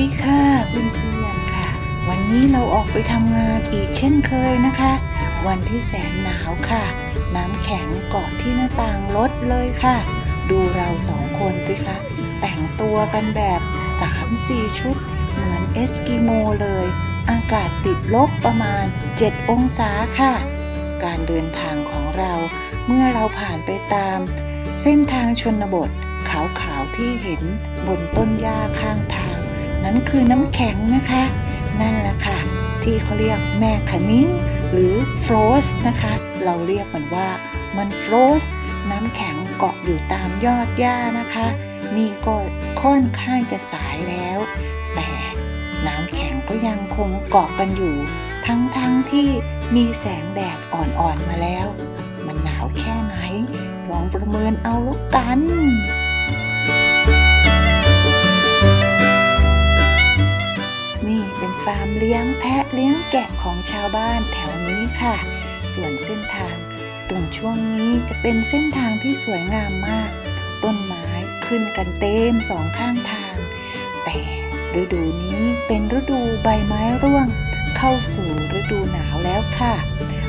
ดีค่ะเพื่อนๆค่ะ วันนี้เราออกไปทำงานอีกเช่นเคยนะคะ วันที่แสนหนาวค่ะ น้ำแข็งเกาะที่หน้าต่างรถเลยค่ะ ดูเราสองคนสิคะแต่งตัวกันแบบ 3-4 ชุด เหมือนเอสกิโมเลย อากาศติดลบประมาณ 7 องศาค่ะ การเดินทางของเราเมื่อเราผ่านไปตาม เส้นทางชนบทขาวๆที่เห็นบนต้นหญ้าข้างทาง นั้นคือน้ำแข็งนะคะ นั่นแหละค่ะ ที่เขาเรียกแม่ขนิ้งหรือฟรอสนะคะ เราเรียกมันว่ามันฟรอสน้ำแข็งเกาะอยู่ตามยอดหญ้านะคะ นี่ก็ค่อนข้างจะสายแล้ว แต่น้ำแข็งก็ยังคงเกาะกันอยู่ ทั้งๆทที่มีแสงแดดอ่อนๆมาแล้ว มันหนาวแค่ไหน ลองประเมินเอาแล้วกัน ฟาร์มเลี้ยงแพะเลี้ยงแกะของชาวบ้านแถวนี้ค่ะ ส่วนเส้นทางตรงช่วงนี้จะเป็นเส้นทางที่สวยงามมาก ต้นไม้ขึ้นกันเต็มสองข้างทาง แต่ฤดูนี้เป็นฤดูใบไม้ร่วง เข้าสู่ฤดูหนาวแล้วค่ะ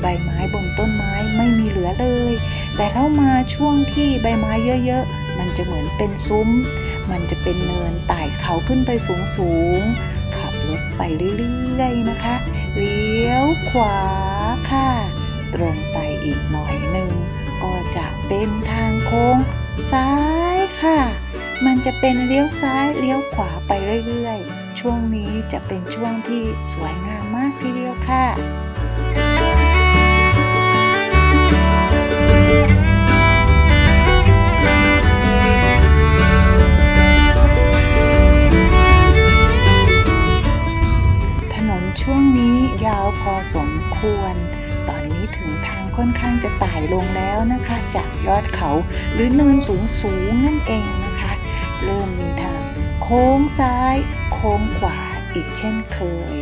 ใบไม้บนต้นไม้ไม่มีเหลือเลย แต่ถ้ามาช่วงที่ใบไม้เยอะๆ มันจะเหมือนเป็นซุ้ม มันจะเป็นเนินไต่เขาขึ้นไปสูงๆ บไปเรื่อยๆนะคะ เลี้ยวขวาค่ะ ตรงไปอีกหน่อยหนึ่งก็จะเป็นทางโค้งซ้ายค่ะ มันจะเป็นเลี้ยวซ้ายเลี้ยวขวาไปเรื่อยๆ ช่วงนี้จะเป็นช่วงที่สวยงามมากทีเดียวค่ะ ค่อนข้างจะไต่ลงแล้วนะคะ จากยอดเขาหรือเนินสูงสูงนั่นเองนะคะ เริ่มมีทางโค้งซ้าย โค้งขวาอีกเช่นเคย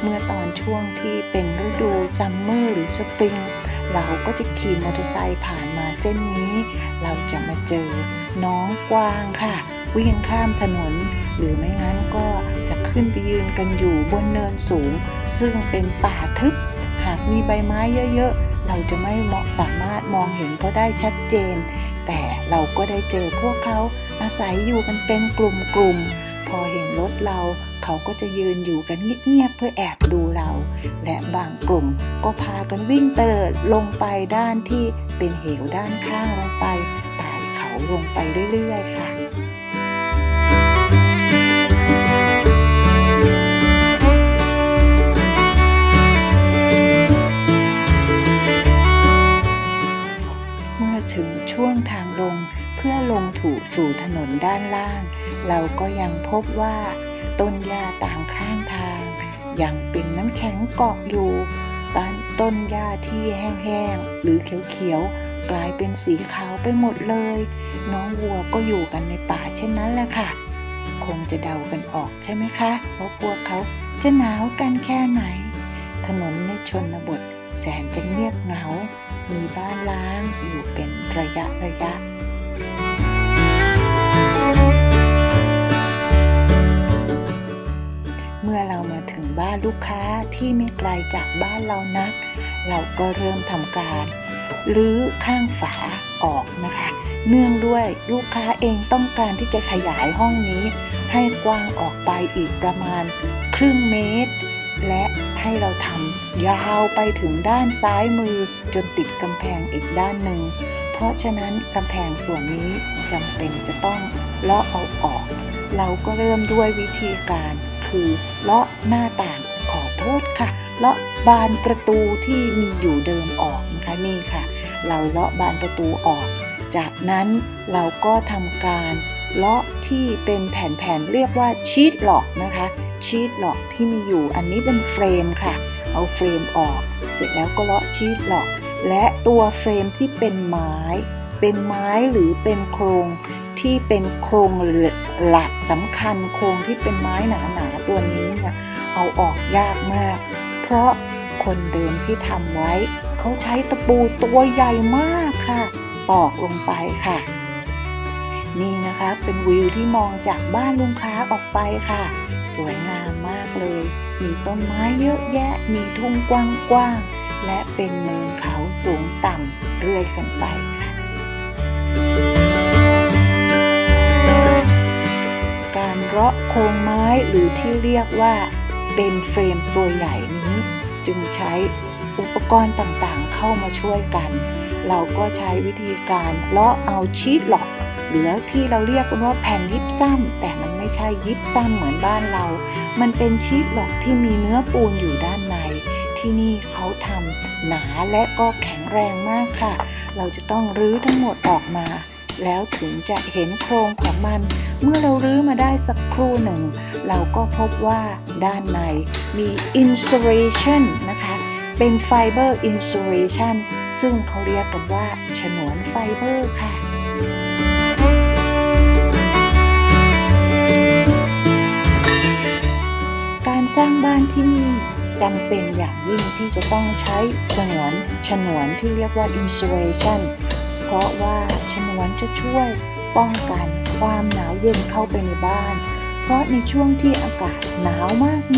เมื่อตอนช่วงที่เป็นฤดูซัมเมอร์หรือสปริงเราก็จะขี่มอเตอร์ไซค์ผ่านมาเส้นนี้ เราจะมาเจอน้องกวางค่ะ วิ่งข้ามถนน หรือไม่งั้นก็จะขึ้นไปยืนกันอยู่บนเนินสูง ซึ่งเป็นป่าทึบ หากมีใบไม้เยอะๆ เราจะไม่เหมาะสามารถมองเห็นเขาได้ชัดเจน แต่เราก็ได้เจอพวกเขาอาศัยอยู่กันเป็นกลุ่มๆพอเห็นรถเราเขาก็จะยืนอยู่กันเงียบๆเพื่อแอบดูเรา และบางกลุ่มก็พากันวิ่งเตลิดลงไปด้านที่เป็นเหวด้านข้างลงไปไต่เขาลงไปเรื่อยๆค่ะ ถึงช่วงทางลงเพื่อลงถูสู่ถนนด้านล่าง เราก็ยังพบว่า ต้นหญ้าตามข้างทาง ยังเป็นน้ำแข็งเกาะอยู่ต้นต้นหญ้าที่แห้งๆหรือเขียวๆกลายเป็นสีขาวไปหมดเลย น้องวัวก็อยู่กันในป่าเช่นนั้นแหละค่ะ คงจะเดากันออกใช่ไหมคะว่าพวกเขาจะหนาวกันแค่ไหน ถนนในชนบท แสนจะเงียบเหงา มีบ้านล้างอยู่เป็นระยะระยะเมื่อเรามาถึงบ้านลูกค้าที่ไม่ไกลจากบ้านเรานัก เราก็เริ่มทำการรื้อข้างฝาออกนะคะ เนื่องด้วยลูกค้าเองต้องการที่จะขยายห้องนี้ ให้กว้างออกไปอีกประมาณครึ่งเมตร และให้เราทำยาวไปถึงด้านซ้ายมือจนติดกำแพงอีกด้านหนึ่ง เพราะฉะนั้นกำแพงส่วนนี้จำเป็นจะต้องเลาะเอาออก เราก็เริ่มด้วยวิธีการคือเลาะหน้าต่างขอโทษค่ะ เลาะบานประตูที่มีอยู่เดิมออกนะคะนี่ค่ะ เราเลาะบานประตูออก จากนั้นเราก็ทำการเลาะที่เป็นแผ่นๆเรียกว่าชีตหลอกนะคะ ชีตหลอกที่มีอยู่ อันนี้เป็นเฟรมค่ะ เอาเฟรมออก เสร็จแล้วก็เลาะชีตหลอก และตัวเฟรมที่เป็นไม้ เป็นไม้หรือเป็นโครงที่เป็นโครงหลักสำคัญโครงที่เป็นไม้หนาๆตัวนี้เนี่ยเอาออกยากมาก เพราะคนเดิมที่ทำไว้ เขาใช้ตะปูตัวใหญ่มากค่ะ ตอกลงไปค่ะ นี่นะคะเป็นวิวที่มองจากบ้านลุงค้าออกไปค่ะ สวยงามมากเลย มีต้นไม้เยอะแยะ มีทุ่งกว้างๆ และเป็นเนินเขาสูงต่ำเรื่อยกันไปค่ะ การเราะโครงไม้หรือที่เรียกว่าเป็นเฟรมตัวใหญ่นี้ จึงใช้อุปกรณ์ต่างๆ เข้ามาช่วยกัน เราก็ใช้วิธีการเลาะเอาชีตหลอก หรือที่เราเรียกกันว่าแผ่นยิบซ้ำแต่มันไม่ใช่ยิบซ้ำเหมือนบ้านเรา มันเป็นชีตหลอกที่มีเนื้อปูนอยู่ด้านใน ที่นี่เขาทำหนาและก็แข็งแรงมากค่ะ เราจะต้องรื้อทั้งหมดออกมา แล้วถึงจะเห็นโครงของมัน เมื่อเรารื้อมาได้สักครู่หนึ่ง เราก็พบว่าด้านในมี insulation นะคะเป็นไฟเบอร์ insulation ซึ่งเขาเรียกกันว่า ฉนวนไฟเบอร์ค่ะ สร้างบ้านที่นี่จำเป็นอย่างยิ่งที่จะต้องใช้สนวนฉนวนที่เรียกว่า insulation เพราะว่าฉนวนจะช่วยป้องกันความหนาวเย็นเข้าไปในบ้าน เพราะในช่วงที่อากาศหนาว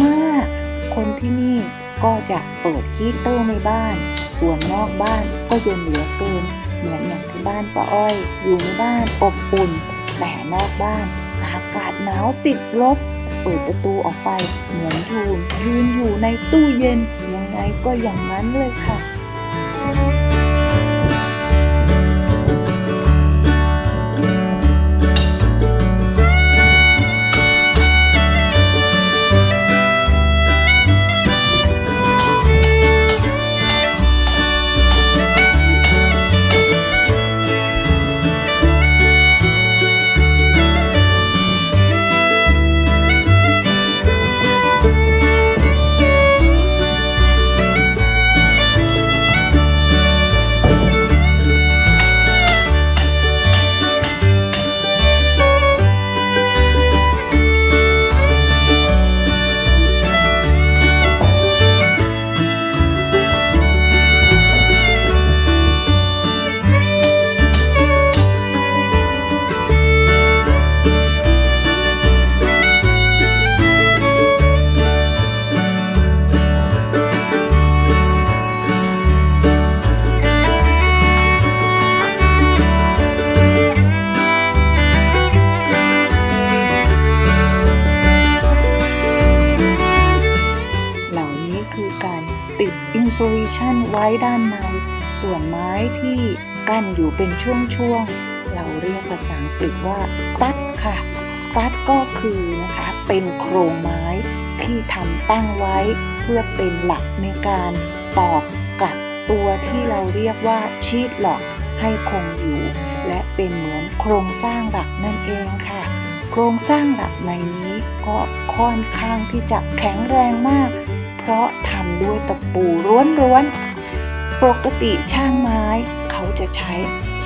มากๆ คนที่นี่ก็จะเปิดฮีเตอร์ในบ้าน ส่วนนอกบ้านก็เย็นเหลือเกินเหมือนอย่างที่บ้านป้าอ้อยอยู่ในบ้านอบอุ่น แต่นอกบ้านอากาศหนาวติดลบ เปิดประตูออกไป เหมือนทูนยืนอยู่ในตู้เย็นยังไงก็อย่างนั้นเลยค่ะ ด้านใน ส่วนไม้ที่กั้นอยู่เป็นช่วงๆ เราเรียกภาษาอังกฤษว่า stud ค่ะ stud ก็คือนะคะเป็นโครงไม้ที่ทำตั้งไว้ เพื่อเป็นหลักในการตอกกับตัวที่เราเรียกว่าชีตหลอกให้คงอยู่ และเป็นเหมือนโครงสร้างหลักนั่นเองค่ะ โครงสร้างหลักในนี้ก็ค่อนข้างที่จะแข็งแรงมาก เพราะทำด้วยตะปูร้วนๆ ปกติช่างไม้เขาจะใช้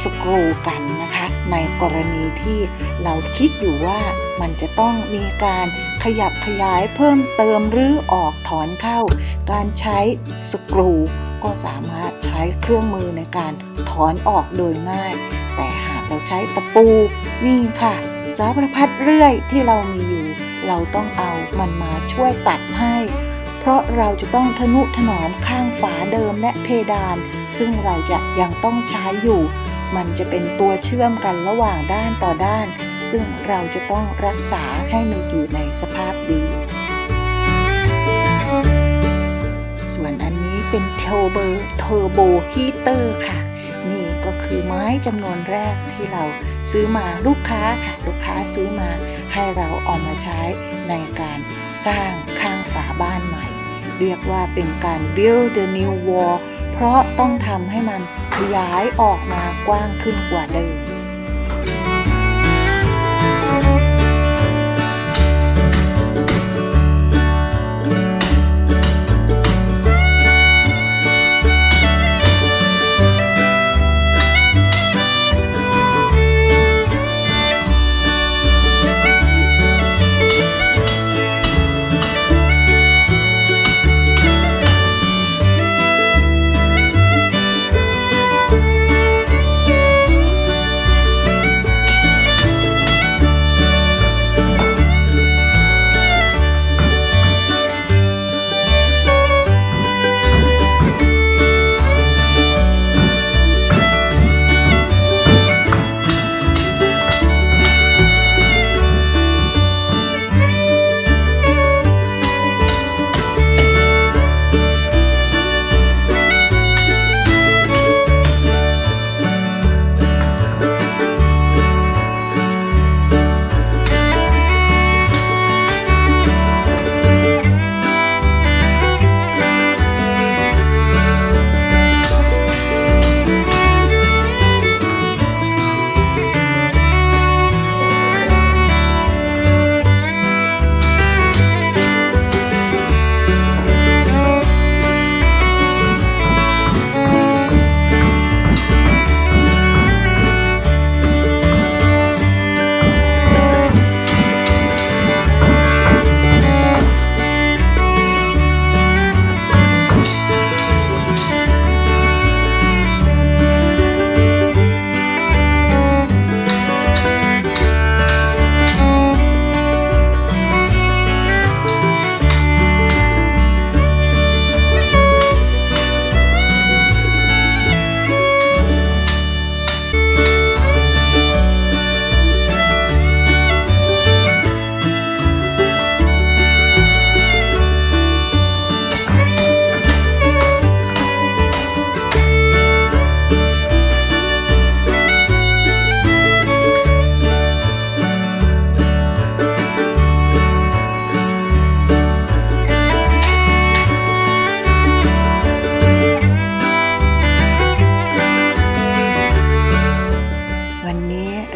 สกรูกันนะคะ ในกรณีที่เราคิดอยู่ว่ามันจะต้องมีการขยับขยายเพิ่มเติมหรือออกถอนเข้า การใช้สกรูก็สามารถใช้เครื่องมือในการถอนออกโดยง่าย แต่หากเราใช้ตะปูนี่ค่ะสารพัดเรื่อยที่เรามีอยู่ เราต้องเอามันมาช่วยตัดให้ เพราะเราจะต้องทนุถนอมข้างฝาเดิมและเพดาน ซึ่งเราจะยังต้องใช้อยู่ มันจะเป็นตัวเชื่อมกันระหว่างด้านต่อด้าน ซึ่งเราจะต้องรักษาให้มันอยู่ในสภาพดี ส่วนอันนี้เป็นเทอร์โบเทอร์โบฮีเตอร์ค่ะนี่ก็คือไม้จำนวนแรกที่เราซื้อมาลูกค้าค่ะลูกค้าซื้อมาให้เราเอามาใช้ในการสร้างข้างฝาบ้านใหม่ เรียกว่าเป็นการ build the new wall เพราะต้องทำให้มันขยายออกมากว้างขึ้นกว่าเดิม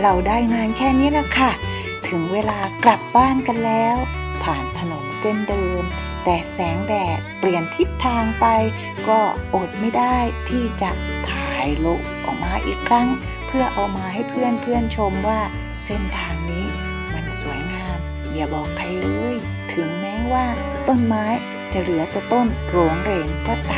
เราได้งานแค่นี้ละค่ะ ถึงเวลากลับบ้านกันแล้ว ผ่านถนนเส้นเดิม แต่แสงแดดเปลี่ยนทิศทางไป ก็อดไม่ได้ที่จะถ่ายรูปออกมาอีกครั้ง เพื่อเอามาให้เพื่อนเพื่อนๆชมว่าเส้นทางนี้มันสวยงาม อย่าบอกใครเลย ถึงแม้ว่าต้นไม้จะเหลือแต่ต้นโรงเรงก็ตาม